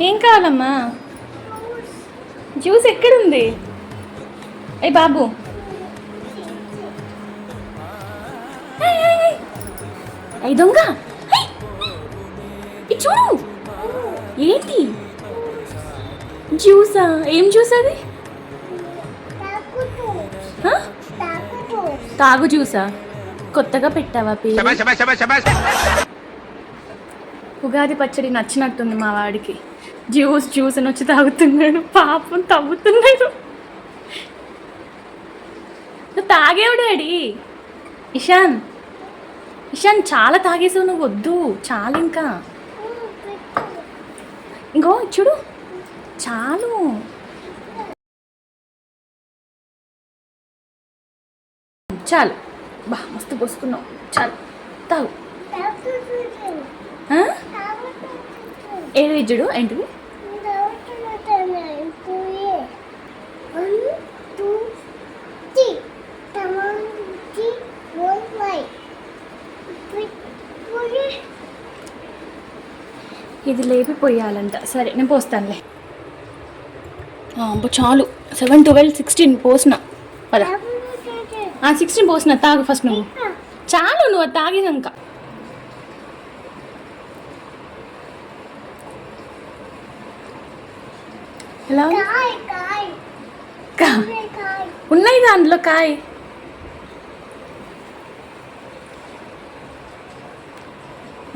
ఏం కావాలమ్మా? జ్యూస్ ఎక్కడుంది? ఏ బాబు. అయి దొంగ. చూడు. ఏంటి? జ్యూసా? ఏం జ్యూస్ అది? తాగు జ్యూసా? కొత్తగా పెట్టావా పీ ఉగాది పచ్చడి నచ్చినట్టుంది మా వాడికి. జ్యూస్ జ్యూస్ అని వచ్చి తాగుతున్నాడు. పాపం తవ్వుతున్నాడు. నువ్వు తాగేవు డాడీ. ఇషాన్ ఇషాన్ చాలా తాగేసావు నువ్వు వద్దు చాలా ఇంకా. ఇంకో చూడు చాలు. చాలు. బా మస్తు పోసుకున్నావు. చాలు తాగు? ఏడు ఇజ్జుడు ఏంటి ఇది లేపి పోయాలంట సరే నేను పోస్తానులే. చాలు. సెవెన్ ట్వెల్వ్ సిక్స్టీన్ పోసిన. పద. సిక్స్టీన్ పోసిన తాగు ఫస్ట్ నువ్వు. చాలు నువ్వు తాగినాక ఎలా ఉన్నాయి దాంట్లో కాయ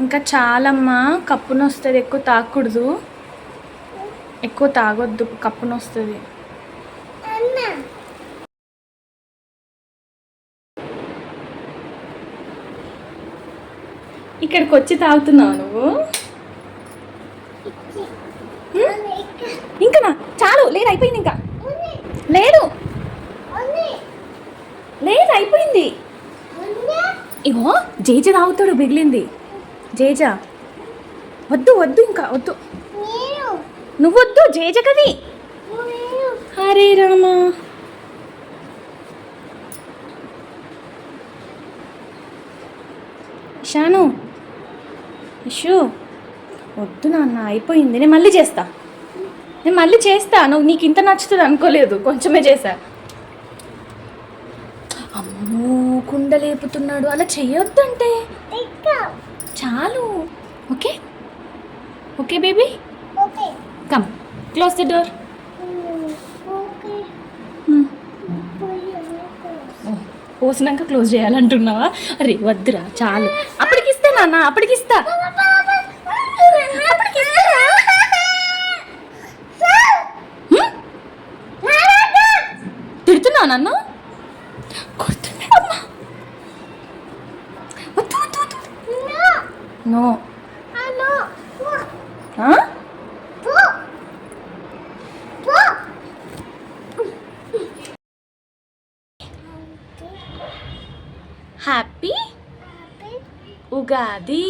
ఇంకా చాలమ్మా కప్పున వస్తుంది ఎక్కువ తాగకూడదు ఎక్కువ తాగొద్దు కప్పున వస్తుంది ఇక్కడికి వచ్చి తాగుతున్నావు నువ్వు ఇంకా నా చాలు లేదు అయిపోయింది ఇంకా. లేదు. లేదు అయిపోయింది. ఇగో జేజ తాగుతాడు మిగిలింది. జేజ. వద్దు వద్దు ఇంకా వద్దు. నువ్వొద్దు జేజ కది. హరే రామా. షాను. ఇషు. వద్దు నాన్న అయిపోయింది. నేను మళ్ళీ చేస్తా. నేను మళ్ళీ చేస్తా. నువ్వు నీకు ఇంత నచ్చుతుంది అనుకోలేదు. కొంచెమే చేశా అమ్మో కుండ లేపుతున్నాడు. అలా చెయ్యొద్దంటే చాలు. Okay? Okay baby? Come. Close the door. పోసినాక close చేయాలంటున్నావా? అరే వద్దురా చాలు. అప్పటికి ఇస్తా నాన్న అప్పటికి తిడుతున్నావా నన్ను? కొడుతున్నా అమ్మా! వద్దు వద్దు వద్దు నో. ఆ? హ్యాపీ. ఉగాది.